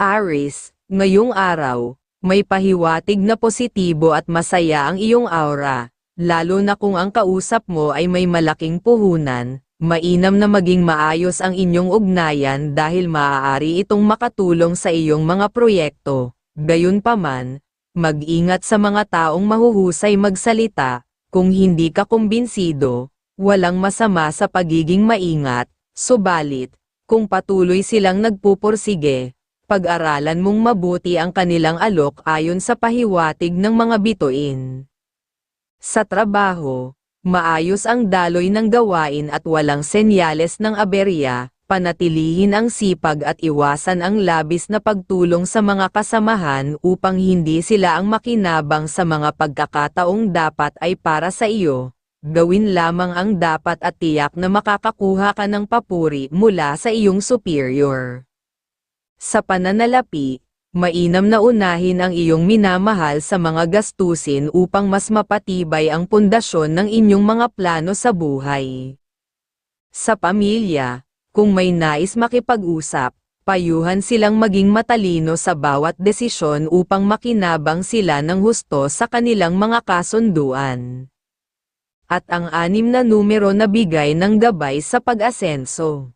Aris, ngayong araw, may pahiwatig na positibo at masaya ang iyong aura, lalo na kung ang kausap mo ay may malaking puhunan, mainam na maging maayos ang inyong ugnayan dahil maaari itong makatulong sa iyong mga proyekto. Gayunpaman, mag-ingat sa mga taong mahuhusay magsalita, kung hindi ka kumbinsido, walang masama sa pagiging maingat, subalit, kung patuloy silang nagpupursige, pag-aralan mong mabuti ang kanilang alok ayon sa pahiwatig ng mga bituin. Sa trabaho, maayos ang daloy ng gawain at walang senyales ng aberya, panatilihin ang sipag at iwasan ang labis na pagtulong sa mga kasamahan upang hindi sila ang makinabang sa mga pagkakataong dapat ay para sa iyo. Gawin lamang ang dapat at tiyak na makakakuha ka ng papuri mula sa iyong superior. Sa pananalapi, mainam na unahin ang iyong minamahal sa mga gastusin upang mas mapatibay ang pundasyon ng inyong mga plano sa buhay. Sa pamilya, kung may nais makipag-usap, payuhan silang maging matalino sa bawat desisyon upang makinabang sila ng husto sa kanilang mga kasunduan. At ang anim na numero na bigay ng gabay sa pag-asenso.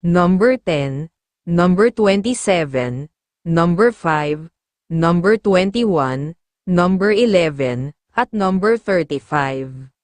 Number 10, number 27, number 5, number 21, number 11, at number 35.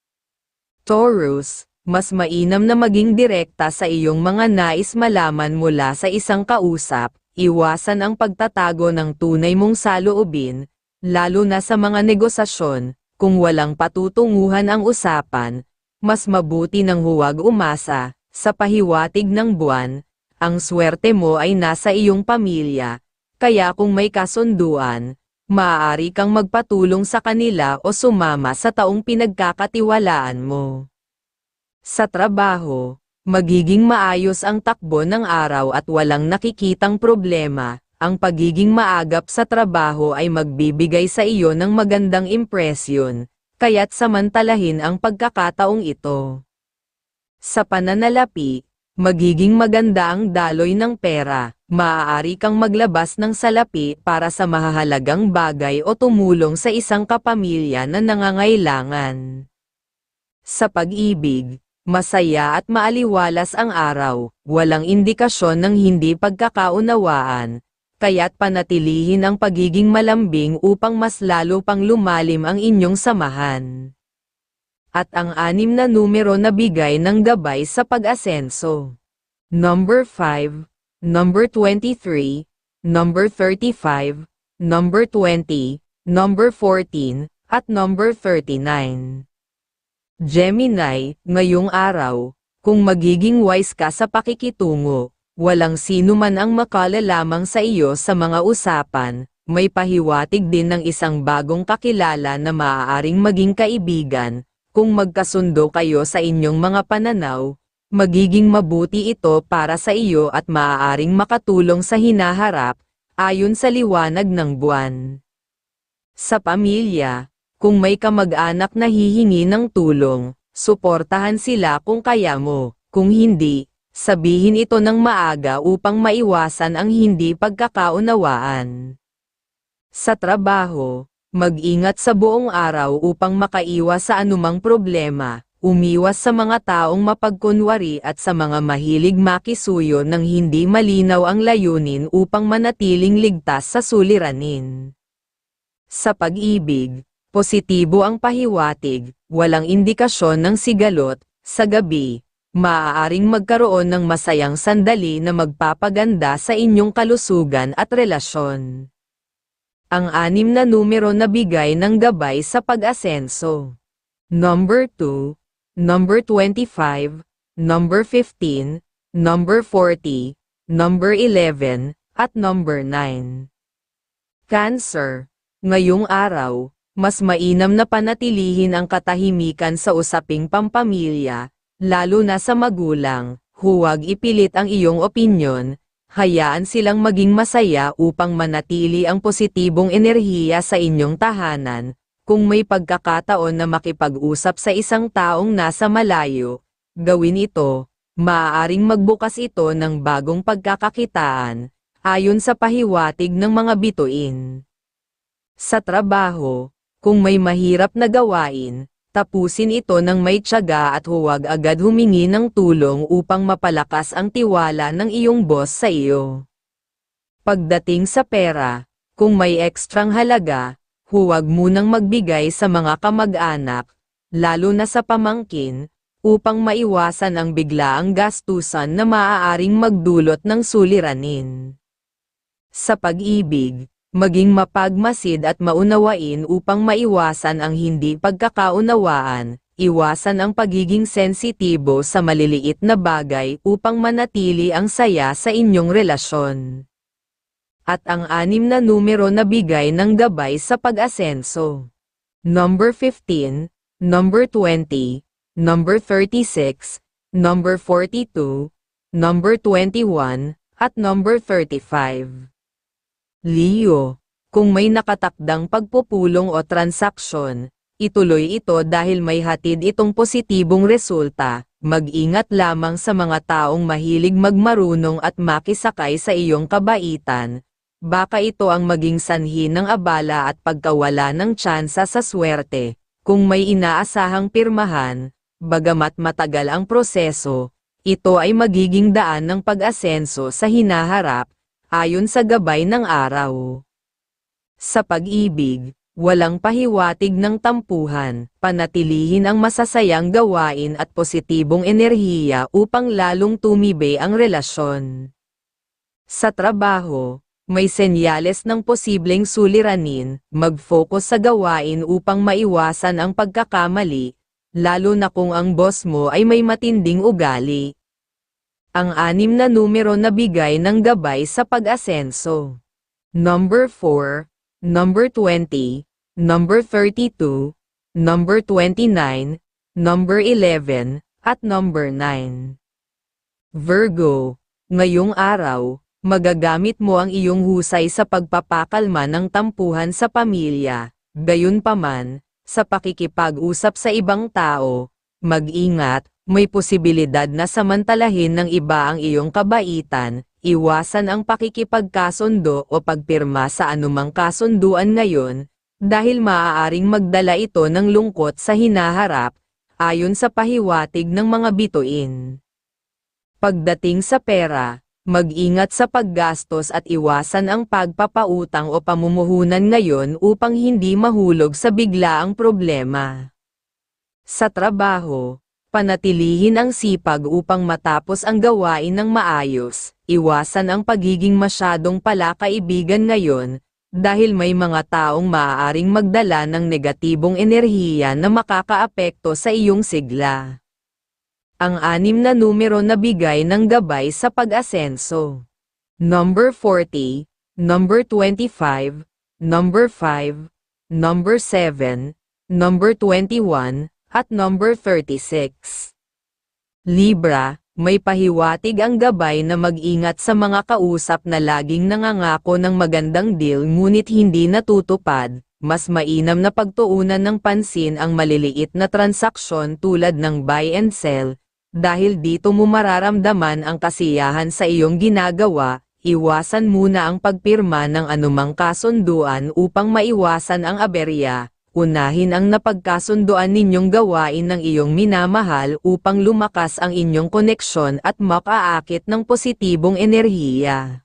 Taurus, mas mainam na maging direkta sa iyong mga nais malaman mula sa isang kausap, iwasan ang pagtatago ng tunay mong saloobin, lalo na sa mga negosasyon, kung walang patutunguhan ang usapan, mas mabuti nang huwag umasa, sa pahiwatig ng buwan, ang swerte mo ay nasa iyong pamilya, kaya kung may kasunduan, maaari kang magpatulong sa kanila o sumama sa taong pinagkakatiwalaan mo. Sa trabaho, magiging maayos ang takbo ng araw at walang nakikitang problema, ang pagiging maagap sa trabaho ay magbibigay sa iyo ng magandang impresyon, kaya't samantalahin ang pagkakataong ito. Sa pananalapi, magiging maganda ang daloy ng pera, maaari kang maglabas ng salapi para sa mahahalagang bagay o tumulong sa isang kapamilya na nangangailangan. Sa pag-ibig, masaya at maaliwalas ang araw, walang indikasyon ng hindi pagkakaunawaan, kaya't panatilihin ang pagiging malambing upang mas lalo pang lumalim ang inyong samahan at ang anim na numero na bigay ng gabay sa pag-asenso. Number 5, number 23, number 35, number 20, number 14, at number 39. Gemini, ngayong araw, kung magiging wise ka sa pakikitungo, walang sino man ang makalalamang sa iyo sa mga usapan, may pahiwatig din ng isang bagong kakilala na maaaring maging kaibigan, kung magkasundo kayo sa inyong mga pananaw, magiging mabuti ito para sa iyo at maaaring makatulong sa hinaharap, ayon sa liwanag ng buwan. Sa pamilya, kung may kamag-anak na hihingi ng tulong, suportahan sila kung kaya mo, kung hindi, sabihin ito ng maaga upang maiwasan ang hindi pagkakaunawaan. Sa trabaho, Mag-ingat sa buong araw upang makaiwas sa anumang problema, umiwas sa mga taong mapagkunwari at sa mga mahilig makisuyo ng hindi malinaw ang layunin upang manatiling ligtas sa suliranin. Sa pag-ibig, positibo ang pahiwatig, walang indikasyon ng sigalot, sa gabi, maaaring magkaroon ng masayang sandali na magpapaganda sa inyong kalusugan at relasyon ang anim na numero na bigay ng gabay sa pag-asenso. Number 2, number 25, number 15, number 40, number 11, at number 9. Cancer, ngayong araw, mas mainam na panatilihin ang katahimikan sa usaping pampamilya, lalo na sa magulang, huwag ipilit ang iyong opinyon, hayaan silang maging masaya upang manatili ang positibong enerhiya sa inyong tahanan, kung may pagkakataon na makipag-usap sa isang taong nasa malayo, gawin ito, maaaring magbukas ito ng bagong pagkakakitaan, ayon sa pahiwatig ng mga bituin. Sa trabaho, kung may mahirap na gawain, tapusin ito ng may tiyaga at huwag agad humingi ng tulong upang mapalakas ang tiwala ng iyong boss sa iyo. Pagdating sa pera, kung may ekstrang halaga, huwag munang magbigay sa mga kamag-anak, lalo na sa pamangkin, upang maiwasan ang biglaang gastusan na maaaring magdulot ng suliranin. Sa pag-ibig, maging mapagmasid at maunawain upang maiwasan ang hindi pagkakaunawaan, iwasan ang pagiging sensitibo sa maliliit na bagay upang manatili ang saya sa inyong relasyon. At ang anim na numero na bigay ng gabay sa pag-asenso. Number 15, number 20, number 36, number 42, number 21, at number 35. Leo, kung may nakatakdang pagpupulong o transaksyon, ituloy ito dahil may hatid itong positibong resulta, mag-ingat lamang sa mga taong mahilig magmarunong at makisakay sa iyong kabaitan, baka ito ang maging sanhi ng abala at pagkawala ng tsansa sa swerte, kung may inaasahang pirmahan, bagamat matagal ang proseso, ito ay magiging daan ng pag-asenso sa hinaharap, ayon sa gabay ng araw. Sa pag-ibig, walang pahiwatig ng tampuhan, panatilihin ang masasayang gawain at positibong enerhiya upang lalong tumibay ang relasyon. Sa trabaho, may senyales ng posibleng suliranin, mag-focus sa gawain upang maiwasan ang pagkakamali, lalo na kung ang boss mo ay may matinding ugali. Ang anim na numero na bigay ng gabay sa pag-asenso. Number 4, number 20, number 32, number 29, number 11, at number 9. Virgo, ngayong araw, magagamit mo ang iyong husay sa pagpapakalma ng tampuhan sa pamilya, gayunpaman, sa pakikipag-usap sa ibang tao, mag-ingat, may posibilidad na samantalahin ng iba ang iyong kabaitan, iwasan ang pakikipagkasundo o pagpirma sa anumang kasunduan ngayon, dahil maaaring magdala ito ng lungkot sa hinaharap, ayon sa pahiwatig ng mga bituin. Pagdating sa pera, mag-ingat sa paggastos at iwasan ang pagpapautang o pamumuhunan ngayon upang hindi mahulog sa biglaang problema. Sa trabaho, panatilihin ang sipag upang matapos ang gawain ng maayos, iwasan ang pagiging masyadong palakaibigan ngayon, dahil may mga taong maaaring magdala ng negatibong enerhiya na makakaapekto sa iyong sigla ang anim na numero na bigay ng gabay sa pag-asenso. Number 40, number 25, number 5, number 7, number 21, at number 36. Libra, may pahiwatig ang gabay na mag-ingat sa mga kausap na laging nangangako ng magandang deal ngunit hindi natutupad, mas mainam na pagtuunan ng pansin ang maliliit na transaksyon tulad ng buy and sell, dahil dito mo mararamdaman ang kasiyahan sa iyong ginagawa, iwasan muna ang pagpirma ng anumang kasunduan upang maiwasan ang aberya. Unahin ang napagkasunduan ninyong gawain ng iyong minamahal upang lumakas ang inyong koneksyon at makaakit ng positibong enerhiya.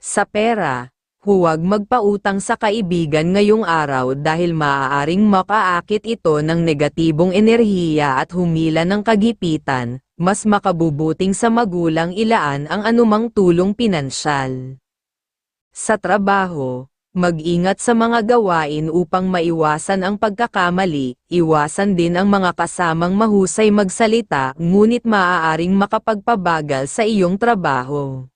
Sa pera, Huwag magpautang sa kaibigan ngayong araw dahil maaaring makaakit ito ng negatibong enerhiya at humila ng kagipitan, mas makabubuting sa magulang ilaan ang anumang tulong pinansyal. Sa trabaho, mag-ingat sa mga gawain upang maiwasan ang pagkakamali, iwasan din ang mga kasamang mahusay magsalita ngunit maaaring makapagpabagal sa iyong trabaho.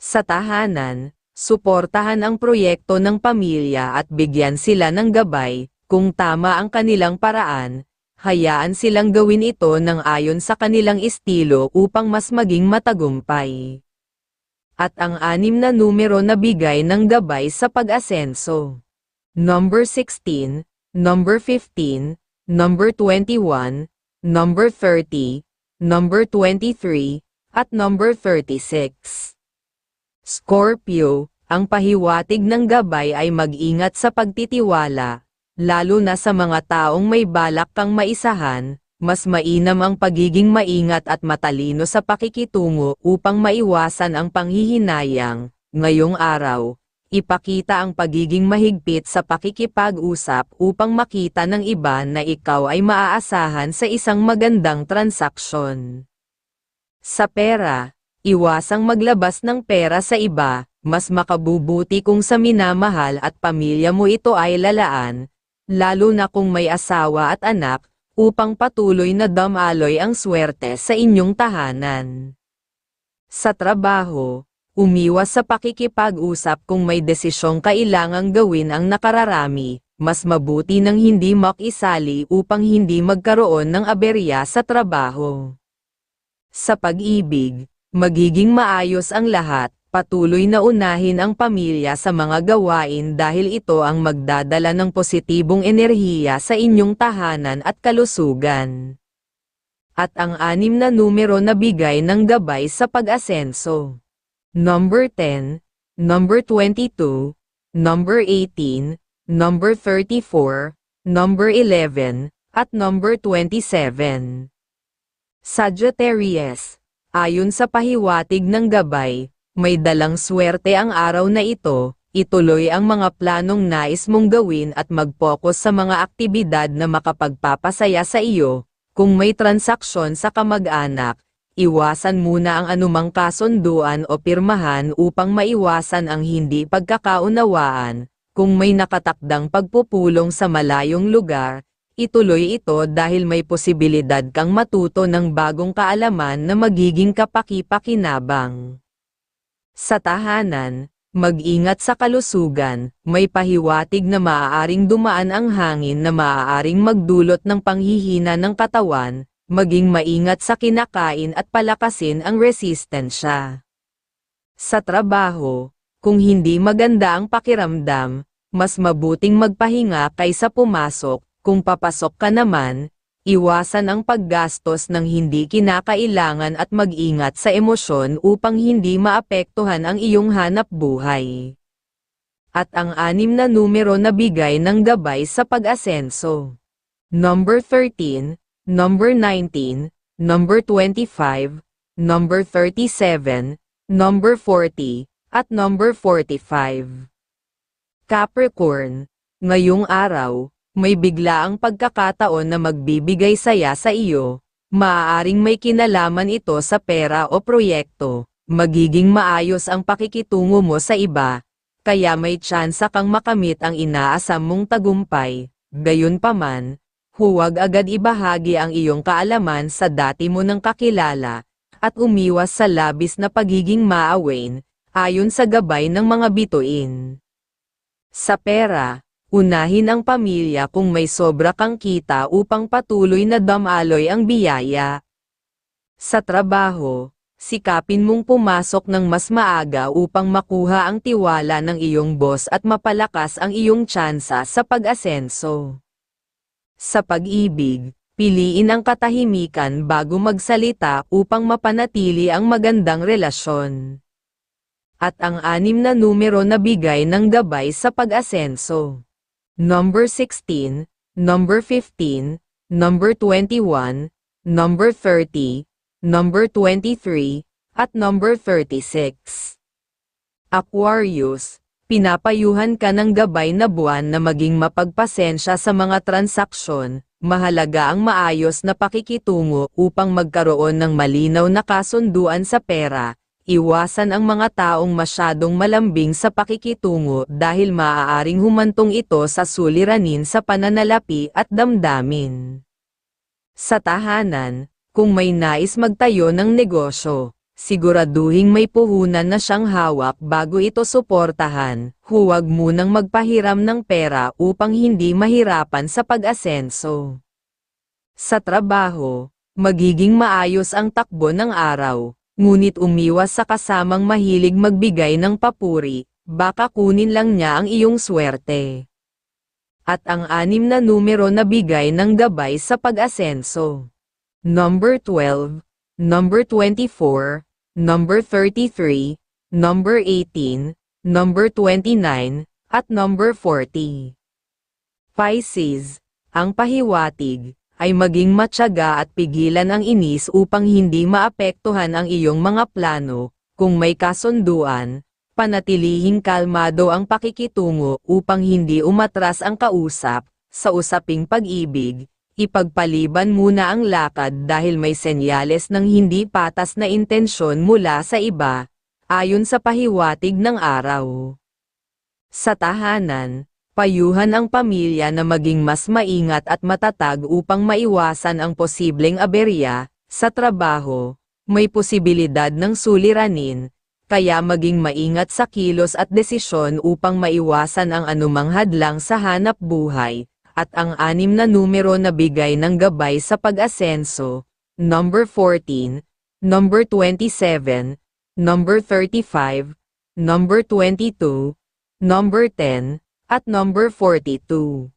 Sa tahanan, Suportahan ang proyekto ng pamilya at bigyan sila ng gabay, kung tama ang kanilang paraan, hayaan silang gawin ito ng ayon sa kanilang estilo upang mas maging matagumpay. At ang anim na numero na bigay ng gabay sa pag-asenso. Number 16, number 15, number 21, number 30, number 23, at number 36. Scorpio, ang pahiwatig ng gabay ay mag-ingat sa pagtitiwala, lalo na sa mga taong may balak kang maisahan, mas mainam ang pagiging maingat at matalino sa pakikitungo upang maiwasan ang panghihinayang. Ngayong araw, ipakita ang pagiging mahigpit sa pakikipag-usap upang makita ng iba na ikaw ay maaasahan sa isang magandang transaksyon. Sa pera, iwasang maglabas ng pera sa iba, mas makabubuti kung sa minamahal at pamilya mo ito ay lalaan, lalo na kung may asawa at anak, upang patuloy na damaloy ang swerte sa inyong tahanan. Sa trabaho, umiwas sa pakikipag-usap kung may desisyong kailangang gawin ang nakararami, mas mabuti nang hindi makisali upang hindi magkaroon ng aberya sa trabaho. Sa pag-ibig, magiging maayos ang lahat, patuloy na unahin ang pamilya sa mga gawain dahil ito ang magdadala ng positibong enerhiya sa inyong tahanan at kalusugan. At ang anim na numero na bigay ng gabay sa pag-asenso. Number 10, number 22, number 18, number 34, number 11, at number 27. Sagittarius, ayon sa pahiwatig ng gabay, may dalang swerte ang araw na ito, ituloy ang mga planong nais mong gawin at mag-focus sa mga aktibidad na makapagpapasaya sa iyo. Kung may transaksyon sa kamag-anak, iwasan muna ang anumang kasunduan o pirmahan upang maiwasan ang hindi pagkakaunawaan. Kung may nakatakdang pagpupulong sa malayong lugar, ituloy ito dahil may posibilidad kang matuto ng bagong kaalaman na magiging kapaki-pakinabang. Sa tahanan, mag-ingat sa kalusugan, may pahiwatig na maaaring dumaan ang hangin na maaaring magdulot ng panghihina ng katawan, maging maingat sa kinakain at palakasin ang resistensya. Sa trabaho, kung hindi maganda ang pakiramdam, mas mabuting magpahinga kaysa pumasok, kung papasok ka naman, Iwasan ang paggastos ng hindi kinakailangan at mag-ingat sa emosyon upang hindi maapektuhan ang iyong hanap buhay. At ang anim na numero na bigay ng gabay sa pag-asenso. Number 13, number 19, number 25, number 37, number 40, at number 45. Capricorn, ngayong araw, may bigla ang pagkakataon na magbibigay saya sa iyo, maaaring may kinalaman ito sa pera o proyekto, magiging maayos ang pakikitungo mo sa iba, kaya may tsansa kang makamit ang inaasam mong tagumpay, gayunpaman, huwag agad ibahagi ang iyong kaalaman sa dati mo ng kakilala, at umiwas sa labis na pagiging maawain, ayon sa gabay ng mga bituin. Sa pera, Unahin ang pamilya kung may sobra kang kita upang patuloy na damaloy ang biyaya. Sa trabaho, sikapin mong pumasok ng mas maaga upang makuha ang tiwala ng iyong boss at mapalakas ang iyong tsansa sa pag-asenso. Sa pag-ibig, piliin ang katahimikan bago magsalita upang mapanatili ang magandang relasyon. At ang anim na numero na bigay ng gabay sa pag-asenso number 16, number 15, number 21, number 30, number 23, at number 36. Aquarius, pinapayuhan ka ng gabay na buwan na maging mapagpasensya sa mga transaksyon, mahalaga ang maayos na pakikitungo upang magkaroon ng malinaw na kasunduan sa pera, Iwasan ang mga taong masyadong malambing sa pakikitungo dahil maaaring humantong ito sa suliranin sa pananalapi at damdamin. Sa tahanan, kung may nais magtayo ng negosyo, siguraduhing may puhunan na siyang hawak bago ito suportahan, huwag munang magpahiram ng pera upang hindi mahirapan sa pag-asenso. Sa trabaho, magiging maayos ang takbo ng araw, ngunit umiwas sa kasamang mahilig magbigay ng papuri, baka kunin lang niya ang iyong swerte. At ang anim na numero na bigay ng gabay sa pag-asenso. Number 12, number 24, number 33, number 18, number 29, at number 40. Pisces, ang pahiwatig, ay maging matyaga at pigilan ang inis upang hindi maapektuhan ang iyong mga plano, kung may kasunduan, panatilihing kalmado ang pakikitungo upang hindi umatras ang kausap, sa usaping pag-ibig, ipagpaliban muna ang lakad dahil may senyales ng hindi patas na intensyon mula sa iba, ayon sa pahiwatig ng araw. Sa tahanan, payuhan ang pamilya na maging mas maingat at matatag upang maiwasan ang posibleng aberya, sa trabaho, may posibilidad ng suliranin, kaya maging maingat sa kilos at desisyon upang maiwasan ang anumang hadlang sa hanap buhay, at ang anim na numero na bigay ng gabay sa pag-asenso, number 14, number 27, number 35, number 22, number 10, at number 42.